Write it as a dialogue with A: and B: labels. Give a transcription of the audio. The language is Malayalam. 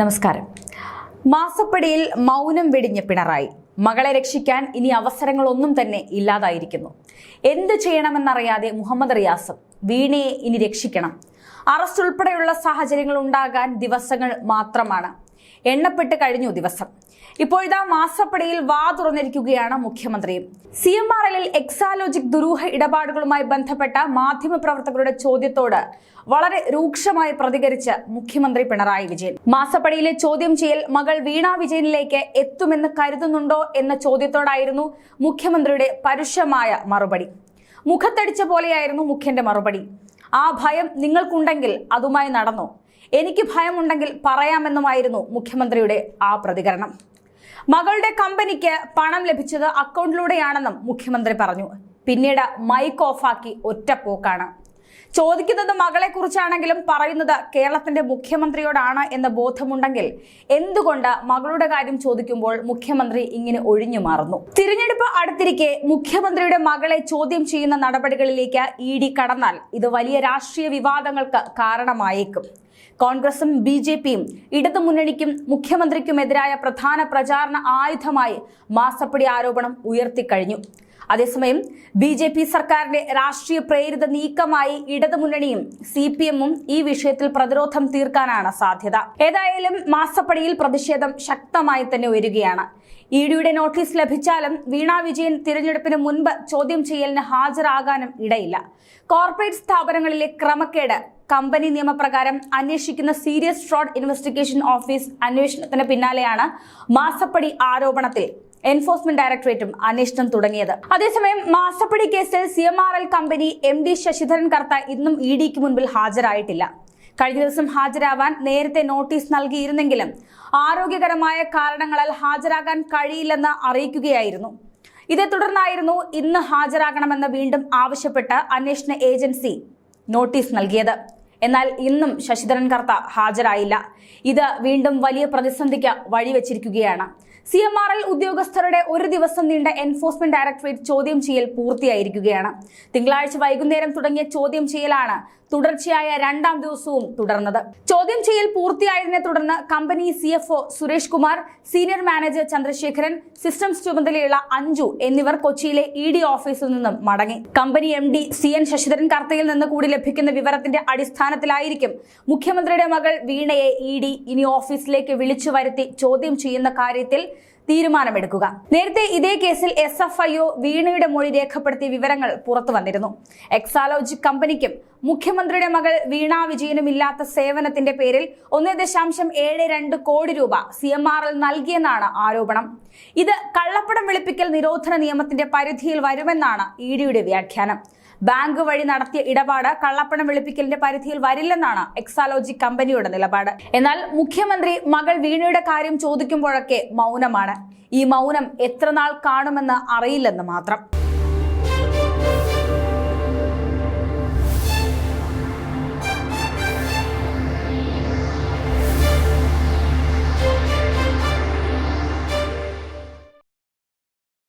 A: നമസ്കാരം. മാസപ്പടിയിൽ മൗനം വെടിഞ്ഞ പിണറായി. മകളെ രക്ഷിക്കാൻ ഇനി അവസരങ്ങളൊന്നും തന്നെ ഇല്ലാതായിരിക്കുന്നു. എന്ത് ചെയ്യണമെന്നറിയാതെ മുഹമ്മദ് റിയാസ് വീണയെ ഇനി രക്ഷിക്കണം. അറസ്റ്റ് ഉൾപ്പെടെയുള്ള സാഹചര്യങ്ങൾ ഉണ്ടാകാൻ ദിവസങ്ങൾ മാത്രമാണ്. എണ്ണപ്പെട്ട് കഴിഞ്ഞു ദിവസം. ഇപ്പോഴിതാ മാസപ്പടിയിൽ വാ തുറന്നിരിക്കുകയാണ് മുഖ്യമന്ത്രിയും. സി എം ആർ എല്ലിൽ എക്സാലോജിക് ദുരൂഹ ഇടപാടുകളുമായി ബന്ധപ്പെട്ട മാധ്യമപ്രവർത്തകരുടെ ചോദ്യത്തോട് വളരെ രൂക്ഷമായി പ്രതികരിച്ച് മുഖ്യമന്ത്രി പിണറായി വിജയൻ. മാസപ്പടിയിലെ ചോദ്യം ചെയ്യൽ മകൾ വീണ വിജയനിലേക്ക് എത്തുമെന്ന് കരുതുന്നുണ്ടോ എന്ന ചോദ്യത്തോടായിരുന്നു മുഖ്യമന്ത്രിയുടെ പരുഷമായ മറുപടി. മുഖത്തടിച്ച പോലെയായിരുന്നു മുഖ്യന്റെ മറുപടി. ആ ഭയം നിങ്ങൾക്കുണ്ടെങ്കിൽ അതുമായി നടന്നു? എനിക്ക് ഭയമുണ്ടെങ്കിൽ പറയാമെന്നുമായിരുന്നു മുഖ്യമന്ത്രിയുടെ ആ പ്രതികരണം. മകളുടെ കമ്പനിക്ക് പണം ലഭിച്ചത് അക്കൗണ്ടിലൂടെയാണെന്നും മുഖ്യമന്ത്രി പറഞ്ഞു. പിന്നീട് മൈക്ക് ഓഫാക്കി ഒറ്റപ്പോക്കാണ്. ചോദിക്കുന്നത് മകളെ കുറിച്ചാണെങ്കിലും പറയുന്നത് കേരളത്തിന്റെ മുഖ്യമന്ത്രിയോടാണ് എന്ന ബോധമുണ്ടെങ്കിൽ എന്തുകൊണ്ട് മകളുടെ കാര്യം ചോദിക്കുമ്പോൾ മുഖ്യമന്ത്രി ഇങ്ങനെ ഒഴിഞ്ഞു മാറുന്നു? തിരഞ്ഞെടുപ്പ് അടുത്തിരിക്കെ മുഖ്യമന്ത്രിയുടെ മകളെ ചോദ്യം ചെയ്യുന്ന നടപടികളിലേക്ക് ഇ ഡി കടന്നാൽ ഇത് വലിയ രാഷ്ട്രീയ വിവാദങ്ങൾക്ക് കാരണമായേക്കും. കോൺഗ്രസും ബി ജെ പിയും ഇടതുമുന്നണിക്കും മുഖ്യമന്ത്രിക്കുമെതിരായ പ്രധാന പ്രചാരണ ആയുധമായി മാസപ്പടി ആരോപണം ഉയർത്തിക്കഴിഞ്ഞു. അതേസമയം ബി ജെ പി സർക്കാരിന്റെ രാഷ്ട്രീയ പ്രേരിത നീക്കമായി ഇടതുമുന്നണിയും സി പി എമ്മും ഈ വിഷയത്തിൽ പ്രതിരോധം തീർക്കാനാണ് സാധ്യത. ഏതായാലും മാസപ്പടിയിൽ പ്രതിഷേധം ശക്തമായി തന്നെ ഉയരുകയാണ്. ഇ ഡിയുടെ നോട്ടീസ് ലഭിച്ചാലും വീണ വിജയൻ തിരഞ്ഞെടുപ്പിന് മുൻപ് ചോദ്യം ചെയ്യലിന് ഹാജരാകാനും ഇടയില്ല. കോർപ്പറേറ്റ് സ്ഥാപനങ്ങളിലെ ക്രമക്കേട് കമ്പനി നിയമപ്രകാരം അന്വേഷിക്കുന്ന സീരിയസ് ഫ്രോഡ് ഇൻവെസ്റ്റിഗേഷൻ ഓഫീസ് അന്വേഷണത്തിന് പിന്നാലെയാണ് മാസപ്പടി ആരോപണത്തിൽ എൻഫോഴ്സ്മെന്റ് ഡയറക്ടറേറ്റും അന്വേഷണം തുടങ്ങിയത്. അതേസമയം മാസപ്പടി കേസിൽ C M R L company M D Sasidharan Kartha ഇന്നും ഇ ഡിക്ക് മുൻപിൽ ഹാജരായിട്ടില്ല. കഴിഞ്ഞ ദിവസം ഹാജരാവാൻ നേരത്തെ നോട്ടീസ് നൽകിയിരുന്നെങ്കിലും ആരോഗ്യകരമായ കാരണങ്ങളാൽ ഹാജരാകാൻ കഴിയില്ലെന്ന് അറിയിക്കുകയായിരുന്നു. ഇതേ തുടർന്നായിരുന്നു ഇന്ന് ഹാജരാകണമെന്ന് വീണ്ടും ആവശ്യപ്പെട്ട് അന്വേഷണ ഏജൻസി നോട്ടീസ് നൽകിയത്. എന്നാൽ ഇന്നും ശശിധരൻ കർത്ത ഹാജരായില്ല. ഇത് വീണ്ടും വലിയ പ്രതിസന്ധിക്ക് വഴിവെച്ചിരിക്കുകയാണ്. സി എം ആർ എൽ ഉദ്യോഗസ്ഥരുടെ ഒരു ദിവസം നീണ്ട എൻഫോഴ്സ്മെന്റ് ഡയറക്ടറേറ്റ് ചോദ്യം ചെയ്യൽ പൂർത്തിയായിരിക്കുകയാണ്. തിങ്കളാഴ്ച വൈകുന്നേരം തുടങ്ങിയ ചോദ്യം ചെയ്യലാണ് തുടർച്ചയായ രണ്ടാം ദിവസവും തുടർന്നത്. ചോദ്യം ചെയ്യൽ പൂർത്തിയായതിനെ തുടർന്ന് company C Suresh Kumar senior manager Chandrasekharan systems ചുമതലയുള്ള അഞ്ജു എന്നിവർ കൊച്ചിയിലെ ഇ ഡി ഓഫീസിൽ നിന്നും മടങ്ങി. Company M D C N Sasidharan കർത്തയിൽ നിന്ന് കൂടി ലഭിക്കുന്ന വിവരത്തിന്റെ അടിസ്ഥാനത്തിലായിരിക്കും മുഖ്യമന്ത്രിയുടെ മകൾ വീണയെ ഇ ഡി ഇനി ഓഫീസിലേക്ക് വിളിച്ചു വരുത്തി ചോദ്യം ചെയ്യുന്ന കാര്യത്തിൽ തീരുമാനമെടുക്കുക. നേരത്തെ ഇതേ കേസിൽ എസ് എഫ് ഐ ഒ വീണയുടെ മൊഴി രേഖപ്പെടുത്തിയ വിവരങ്ങൾ പുറത്തു വന്നിരുന്നു. എക്സാലോജിക് കമ്പനിക്കും മുഖ്യമന്ത്രിയുടെ മകൾ വീണ വിജയനും ഇല്ലാത്ത സേവനത്തിന്റെ പേരിൽ ഒന്നേ ദശാംശം ഏഴ് രണ്ട് കോടി രൂപ സി എം ആർ എൽ നൽകിയെന്നാണ് ആരോപണം. ഇത് കള്ളപ്പണം വെളുപ്പിക്കൽ നിരോധന നിയമത്തിന്റെ പരിധിയിൽ വരുമെന്നാണ് ഇ ഡിയുടെ വ്യാഖ്യാനം. ബാങ്ക് വഴി നടത്തിയ ഇടപാട് കള്ളപ്പണം വെളുപ്പിക്കലിന്റെ പരിധിയിൽ വരില്ലെന്നാണ് എക്സാലോജി കമ്പനിയുടെ നിലപാട്. എന്നാൽ മുഖ്യമന്ത്രി മകൾ വീണയുടെ കാര്യം ചോദിക്കുമ്പോഴൊക്കെ മൗനമാണ്. ഈ മൗനം എത്ര നാൾ കാണുമെന്ന് അറിയില്ലെന്ന് മാത്രം.